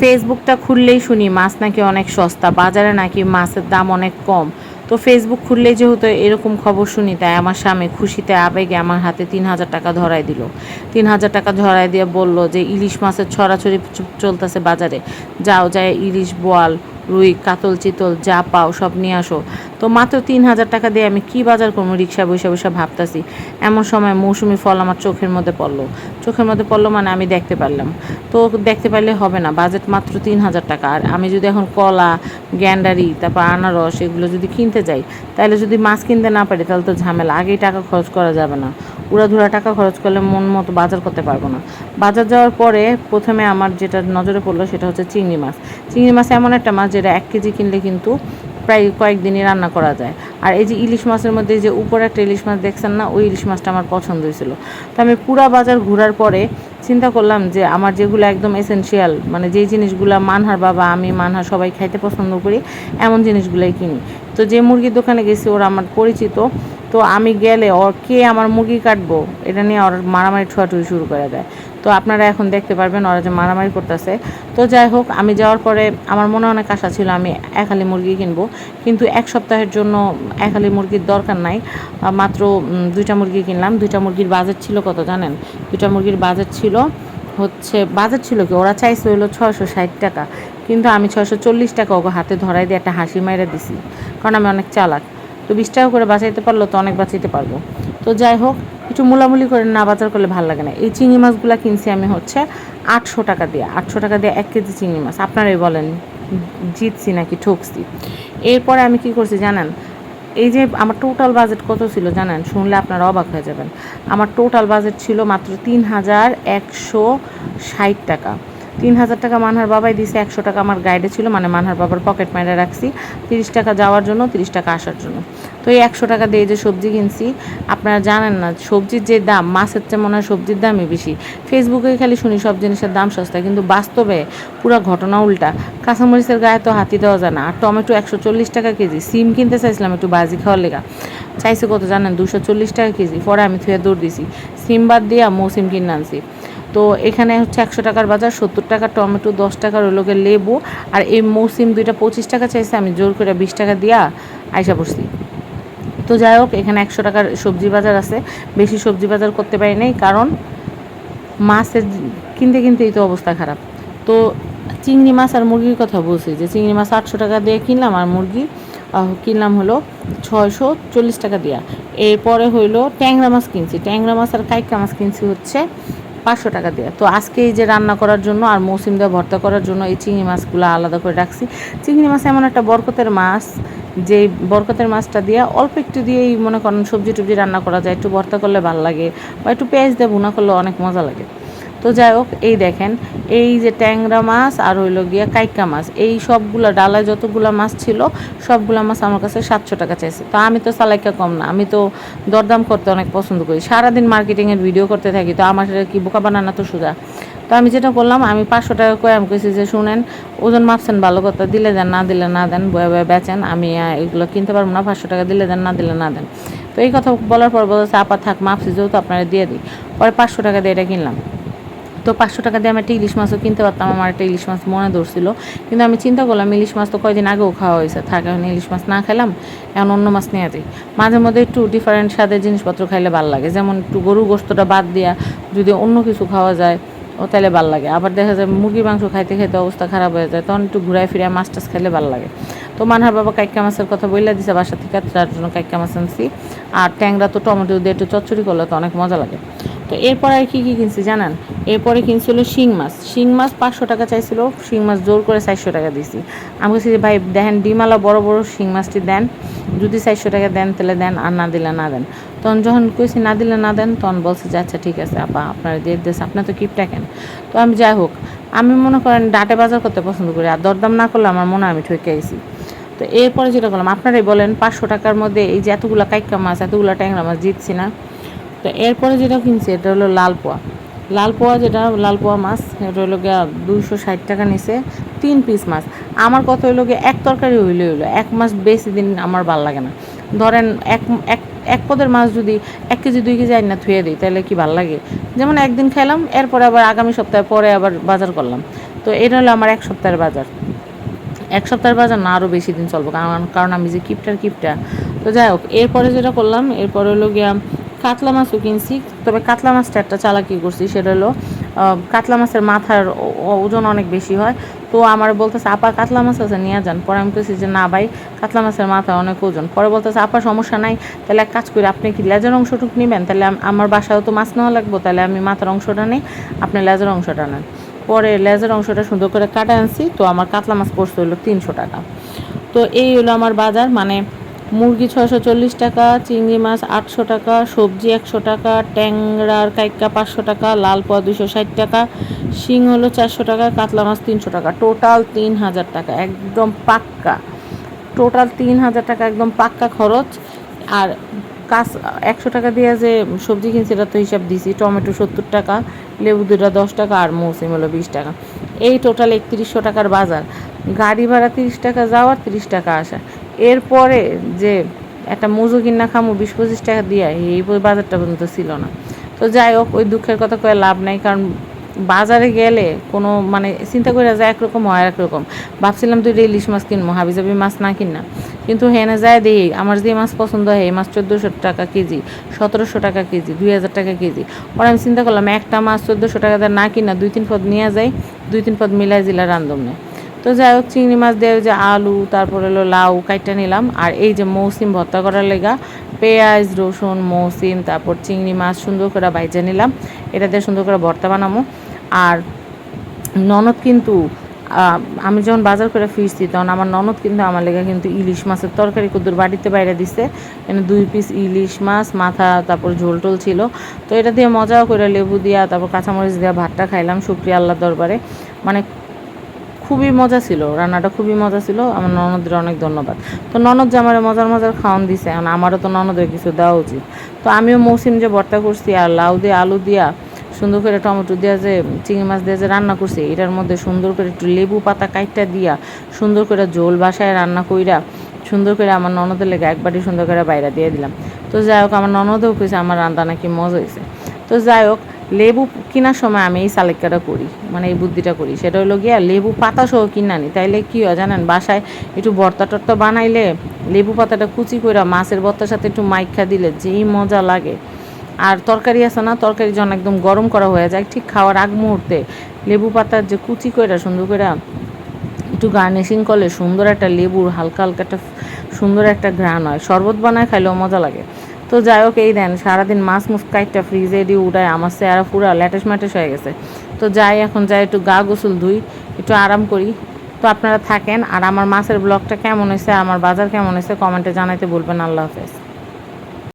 ফেসবুকটা খুললেই শুনি মাছ নাকি অনেক সস্তা, বাজারে নাকি মাছের দাম অনেক কম। তো ফেসবুক খুললে যেহেতু এরকম খবর শুনি, তাই আমার স্বামী খুশিতে আবেগে আমার হাতে তিন হাজার টাকা ধরাই দিল। তিন হাজার টাকা ধরাই দিয়ে বলল যে, ইলিশ মাছের ছড়াছড়ি চলতেছে বাজারে। যাও যায় ইলিশ, বোয়াল, রুই, কাতল, চিতল যা পাও সব নিয়ে আসো। তো মাত্র তিন হাজার টাকা দিয়ে আমি কি বাজার করব? রিক্সা বসে বসে ভাবতাছি। এমন সময় মৌসুমি ফল আমার চোখের মধ্যে পড়ল। চোখের মধ্যে পড়ল মানে আমি দেখতে পারলাম। তো দেখতে পারলে হবে না, বাজেট মাত্র তিন হাজার টাকা। আর আমি যদি এখন কলা, গ্যান্ডারি, তারপর আনারস এগুলো যদি কিনতে যাই, তাহলে যদি মাছ কিনতে না পারি, তাহলে তো ঝামেলা। আগেই টাকা খরচ করা যাবে না। উড়াধুরা টাকা খরচ করলে মন মতো বাজার করতে পারব না। বাজার যাওয়ার পরে প্রথমে আমার যেটা নজরে পড়ল সেটা হচ্ছে চিংড়ি মাছ। চিংড়ি মাছ এমন একটা মাছ যেটা এক কেজি কিনলে কিন্তু প্রায় কয়েকদিনই রান্না করা যায়। আর এই যে ইলিশ মাছের মধ্যে যে উপরে একটা ইলিশ মাছ দেখছেন না, ওই ইলিশ মাছটা আমার পছন্দ হয়েছিল। তো আমি পুরা বাজার ঘোরার পরে চিন্তা করলাম যে আমার যেগুলো একদম এসেনশিয়াল মানে যেই জিনিসগুলো মানহার বাবা, আমি মানহার সবাই খাইতে পছন্দ করি, এমন জিনিসগুলোই কিনি। তো যে মুরগির দোকানে গেছি, ওরা আমার পরিচিত। তো আমি গেলে ওর কে আমার মুরগি কাটবো, এটা নিয়ে ওর মারামারি ছোঁয়াছুঁই শুরু করে দেয়। তো আপনারা এখন দেখতে পারবেন ওরা যে মারামারি করতেছে। তো যাই হোক, আমি যাওয়ার পরে আমার মনে অনেক আশা ছিল আমি এক হালি মুরগি কিনবো। কিন্তু এক সপ্তাহের জন্য এক হালি মুরগির দরকার নাই। মাত্র দুইটা মুরগি কিনলাম। দুইটা মুরগির বাজেট ছিল কত জানেন? দুইটা মুরগির বাজেট ছিল হচ্ছে বাজেট ছিল কি? ওরা চাইছে হলো ছয়শো ষাট টাকা। কিন্তু আমি ছয়শো চল্লিশ টাকা ওকে হাতে ধরাই দিয়ে একটা হাসি মাইরা দিছি। কারণ আমি অনেক চালাক। তো বিশ টাকা করে বাঁচাইতে পারল তো অনেক বাঁচাইতে পারব। তো যাই হোক একটু মুলামুলি করে না বাজার করলে ভালো লাগে না। এই চিংড়ি মাছগুলো কিনছি আমি হচ্ছে আটশো টাকা দিয়ে। আটশো টাকা দিয়ে এক কেজি চিংড়ি মাছ। আপনারাই বলেন, জিতছি নাকি ঠকছি? এরপরে আমি কি করছি জানেন? এই যে আমার টোটাল বাজেট কত ছিল জানেন? শুনলে আপনারা অবাক হয়ে যাবেন। আমার টোটাল বাজেট ছিল মাত্র তিন হাজার একশো ষাট টাকা। তিন হাজার টাকা মানহার বাবাই দিছে, একশো টাকা আমার গাইডে ছিল মানে মানহার বাবার পকেট মাইরে রাখছি। তিরিশ টাকা যাওয়ার জন্য, তিরিশ টাকা আসার জন্য। তো এই একশো টাকা দিয়ে যে সবজি কিনছি, আপনারা জানেন না, সবজির যে দাম, মাছের চেয়ে মনে হয় সবজির দামই বেশি। ফেসবুকে খালি শুনি সব জিনিসের দাম সস্তা কিন্তু বাস্তবে পুরো ঘটনা উল্টা। কাঁচামরিচের গায়ে তো হাতি দেওয়া যায় না, আর টমেটো একশো চল্লিশ টাকা কেজি, সিম কিনতে চাইছিলাম একটু বাজি খাওয়ার লেগা। চাইছে কত জানেন, দুশো চল্লিশ টাকা কেজি, পরে আমি থুয়ে দৌড় দিছি। সিম বাদ দিয়া মৌসিম কিনে আনছি। তো এখানে হচ্ছে একশো টাকার বাজার, সত্তর টাকা টমেটো, দশ টাকার ওলোকে লেবু, আর এই মৌসিম দুইটা পঁচিশ টাকা চাইছে, আমি জোর করে বিশ টাকা দিয়া আইসা পড়ছি। তো যাই হোক, এখানে একশো টাকার সবজি বাজার আছে। বেশি সবজি বাজার করতে পারি নাই, কারণ মাছের কিনতে কিনতেই তো অবস্থা খারাপ। তো চিংড়ি মাছ আর মুরগির কথা বলছি যে, চিংড়ি মাছ আটশো টাকা দিয়ে কিনলাম আর মুরগি কিনলাম হলো ছয়শো চল্লিশ টাকা দিয়া। এরপরে হইল ট্যাংরা মাছ কিনছি। ট্যাংরা মাছ আর কাইকা মাছ কিনছি হচ্ছে পাঁচশো টাকা দেওয়া তো আজকে এই যে রান্না করার জন্য আর মৌসুম দিয়ে ভর্তা করার জন্য এই চিংড়ি মাছগুলো আলাদা করে রাখছি। চিংড়ি মাছ এমন একটা বরকতের মাছ যে বরকতের মাছটা দিয়ে অল্প একটু দিয়েই মনে করেন সবজি টবজি রান্না করা যায়, একটু ভর্তা করলে ভালো লাগে বা একটু পেঁয়াজ দিয়ে ভুনা করলে অনেক মজা লাগে। তো যাই হোক, এই দেখেন, এই যে ট্যাংরা মাছ আর হইল গিয়া কাইকা মাছ, এই সবগুলা ডালায় যতগুলা মাছ ছিল, সবগুলা মাছ আমার কাছে সাতশো টাকা চাইছে। তো আমি তো সালাইকা কম না, আমি তো দরদাম করতে অনেক পছন্দ করি। সারাদিন মার্কেটিংয়ের ভিডিও করতে থাকি, তো আমার কি বোকা বানানো তো সোজা। তো আমি যেটা করলাম আমি পাঁচশো টাকা করে আমি কইছি যে, শুনেন, ওজন মাপছেন ভালো কথা, দিলে দেন, না দিলে না দেন, বয়ে বয়ে বেচেন, আমি এগুলো কিনতে পারব না, পাঁচশো টাকা দিলে দেন, না দিলে না দেন। তো এই কথা বলার পর বলছে, আপা থাক, মাপছি, যেহেতু আপনারা দিয়ে দিই। পরে পাঁচশো টাকা দিয়ে এটা কিনলাম। তো পাঁচশো টাকা দিয়ে আমি একটা ইলিশ মাছও কিনতে পারতাম, আমার একটা ইলিশ মাছ মনে ধরছিল। কিন্তু আমি চিন্তা করলাম, ইলিশ মাছ তো কয়দিন আগেও খাওয়া হয়েছে, থাক, এখন ইলিশ মাছ না খেলাম এখন অন্য মাছ নিয়ে যাই। মাঝে মধ্যে একটু ডিফারেন্ট স্বাদের জিনিসপত্র খাইলে ভালো লাগে, যেমন একটু গরুর গোস্তটা বাদ দিয়া যদি অন্য কিছু খাওয়া যায় ও তাহলে ভালো লাগে। আবার দেখা যায় মুরগির মাংস খাইতে খাইতে অবস্থা খারাপ হয়ে যায়, তখন একটু ঘুরায় ফিরে মাছ টাছ খাইলে ভালো লাগে। তো মানহার বাবা কাইকা মাছের কথা বললে দিছে বাসা থেকে তার জন্য কাইকা মাছ আনছি। আর ট্যাংরা তো টমেটো দিয়ে একটু চচ্চড়ি করলে তো অনেক মজা লাগে। তো এরপরে আর কী কী কিনছি জানেন? এরপরে কিনছিল শিং মাছ। শিং মাছ পাঁচশো টাকা চাইছিল, শিং মাছ জোর করে চারশো টাকা দিছি আমি বলছি যে, ভাই, দেখেন ডিমালা বড় বড় শিং মাছটি দেন। যদি চারশো টাকা দেন, তাহলে দেন, আর না দিলে না দেন। তখন যখন কইছি না দিলে না দেন, তখন বলছে যে আচ্ছা ঠিক আছে, আপা, আপনার দিয়ে দিয়েছে আপনার তো কিপটা কেন তো আমি যাই হোক, আমি মনে করেন ডাটে বাজার করতে পছন্দ করি, আর দরদাম না করলে আমার মনে আমি ঠকে আইছি। তো এরপরে যেটা করলাম আপনারাই বলেন, পাঁচশো টাকার মধ্যে এই যে এতগুলো কাইকা মাছ, এতগুলো ট্যাংরা মাছ জিতছি না। তো এরপরে যেটা কিনছি, এটা হলো লাল পোয়া। লাল পোয়া যেটা, লাল পোয়া মাছ, এটা হলো গিয়া দুইশো ষাট টাকা নিছে, তিন পিস মাছ। আমার কত হইল গিয়ে, এক তরকারি হইলে হইল, এক মাস বেশি দিন আমার ভালো লাগে না। ধরেন এক এক এক পদের মাছ যদি এক কেজি, দুই কেজি আইন না থুয়ে দিই, তাহলে কি ভালো লাগে? যেমন একদিন খাইলাম, এরপরে আবার আগামী সপ্তাহে পরে আবার বাজার করলাম। তো এটা হলো আমার এক সপ্তাহের বাজার। এক সপ্তাহের বাজার না আরও বেশি দিন চলবো, কারণ কারণ আমি যে কিপটার কিপটা। তো যাই হোক, এরপরে যেটা করলাম, এরপরে হলো গিয়া কাতলা মাছও কিনছি, তবে কাতলা মাছটা একটা চালাকি করছি, সেটা হলো কাতলা মাছের মাথার ওজন অনেক বেশি হয়। তো আমার বলতেছে, আপা, কাতলা মাছ আছে, নিয়ে যান। পরে আমি বলছি যে, না ভাই, কাতলা মাছের মাথা অনেক ওজন। পরে বলতেছে, আপা, সমস্যা নাই, তাহলে এক কাজ করি, আপনি কি লেজার অংশটুকু নেবেন? তাহলে আমার বাসায়ও তো মাছ নেওয়া লাগবো, তাহলে আমি মাথার অংশটা নেই, আপনি লেজার অংশটা নেন। পরে লেজার অংশটা সুন্দর করে কাটা আনছি, তো আমার কাতলা মাছ পড়তে হলো তিনশো টাকা। তো এই হলো আমার বাজার মানে মুরগি ছশো চল্লিশ টাকা, চিংড়ি মাছ আটশো টাকা, সবজি একশো টাকা, ট্যাংরার কাইক্কা পাঁচশো টাকা, লাল পোয়া দুশো ষাট টাকা, শিং হলো চারশো টাকা, কাতলা মাছ তিনশো টাকা। টোটাল তিন হাজার টাকা, একদম পাক্কা। টোটাল তিন হাজার টাকা, একদম পাক্কা খরচ। আর কাজ একশো টাকা দিয়ে যে সবজি কিনছি, এটা তো হিসাব দিছি, টমেটো সত্তর টাকা, লেবু দুটা দশ টাকা, আর মৌসুম হলো বিশ টাকা। এই টোটাল একত্রিশশো টাকার বাজার। গাড়ি ভাড়া তিরিশ টাকা, যাওয়ার তিরিশ টাকা আসা। এরপরে যে একটা মুজো কিনা খামো বিশ পঁচিশ টাকা দিয়ে, এই বাজারটা পর্যন্ত ছিল না। তো যাই হোক, ওই দুঃখের কথা কয়ে লাভ নাই, কারণ বাজারে গেলে কোনো মানে চিন্তা করে যায় একরকম, হয় একরকম। ভাবছিলাম তুই ইলিশ মাছ কিনবো, হাবিজাবি মাছ না কিন কিন্তু হেনে যায় দেখি আমার যে মাছ পছন্দ হয়, এই মাছ চোদ্দোশো টাকা কেজি, সতেরোশো টাকা কেজি, দুই হাজার টাকা কেজি। পরে আমি চিন্তা করলাম, একটা মাছ চোদ্দোশো টাকা দিয়ে না কিনা দুই তিন পদ নিয়ে যাই দুই তিন পদ মিলাই জিলা রান্ধম না। তো যাই হোক, চিংড়ি মাছ দিয়ে যে আলু, তারপরে হলো লাউ কাইটা নিলাম। আর এই যে মৌসিম ভর্তা করার লেগা, পেঁয়াজ, রসুন মৌসিম তারপর চিংড়ি মাছ সুন্দর করে বাইজে নিলাম। এটা দিয়ে সুন্দর করে ভর্তা বানাবো। আর ননদ কিন্তু আমি যখন বাজার করে ফিরছি, তখন আমার ননদ কিন্তু আমার লেগে কিন্তু ইলিশ মাছের তরকারি কুদুর বাড়িতে বাইরে দিছে। এখানে দুই পিস ইলিশ মাছ, মাথা, তারপর ঝোল টোল ছিল। তো এটা দিয়ে মজাও করে লেবু দিয়া, তারপর কাঁচামরিচ দিয়া ভাতটা খাইলাম শুক্রিয়া আল্লাহ দরবারে। মানে খুবই মজা ছিল, রান্নাটা খুবই মজা ছিল। আমার ননদের অনেক ধন্যবাদ। তো ননদ যে আমার মজার মজার খাওয়ান দিছে, এখন আমারও তো ননদের কিছু দেওয়া উচিত। তো আমিও মৌসুম যে ভর্তা করছি আর লাউ দিয়ে আলু দিয়া সুন্দর করে টমেটো দিয়া যে চিংড়ি মাছ দিয়ে যে রান্না করছি, এটার মধ্যে সুন্দর করে একটু লেবু পাতা কাইটটা দিয়া সুন্দর করে ঝোল বাসায় রান্না কইরা সুন্দর করে আমার ননদের লেগে একবারই সুন্দর করে বাইরে দিয়ে দিলাম। তো যাই হোক, আমার ননদও কইছে আমার রান্না নাকি মজা হয়েছে তো যাই হোক লেবু কেনার সময় আমি এই সালেক্কাটা করি মানে এই বুদ্ধিটা করি। সেটা হলো গিয়া লেবু পাতা সহ কিনা নি তাইলে কি হয় জানেন, বাসায় একটু ভর্তা টর্তা বানাইলে লেবু পাতাটা কুচি করে মাছের ভর্তার সাথে একটু মাইখা দিলে যেই মজা লাগে। আর তরকারি আছে না, তরকারি যখন একদম গরম করা হয়ে যায়, ঠিক খাওয়ার আগ মুহূর্তে লেবু পাতার যে কুচি করে সুন্দর করে একটু গার্নিশিং করলে সুন্দর একটা লেবুর হালকা হালকা একটা সুন্দর একটা ঘ্রাণ হয়। শরবত বানায় খাইলেও মজা লাগে। তো যাই হোক, এই দেন, সারাদিন মাছ মুছ কাইটটা ফ্রিজে দিয়ে উড়ায় আমার চেহারা পুরা ল্যাটেস ম্যাটেস হয়ে গেছে। তো যাই, এখন যাই একটু গা গোসল ধুই, একটু আরাম করি। তো আপনারা থাকেন, আর আমার মাছের ব্লগটা কেমন হয়েছে আমার বাজার কেমন হয়েছে কমেন্টে জানাইতে বলবেন আল্লাহ হাফেজ।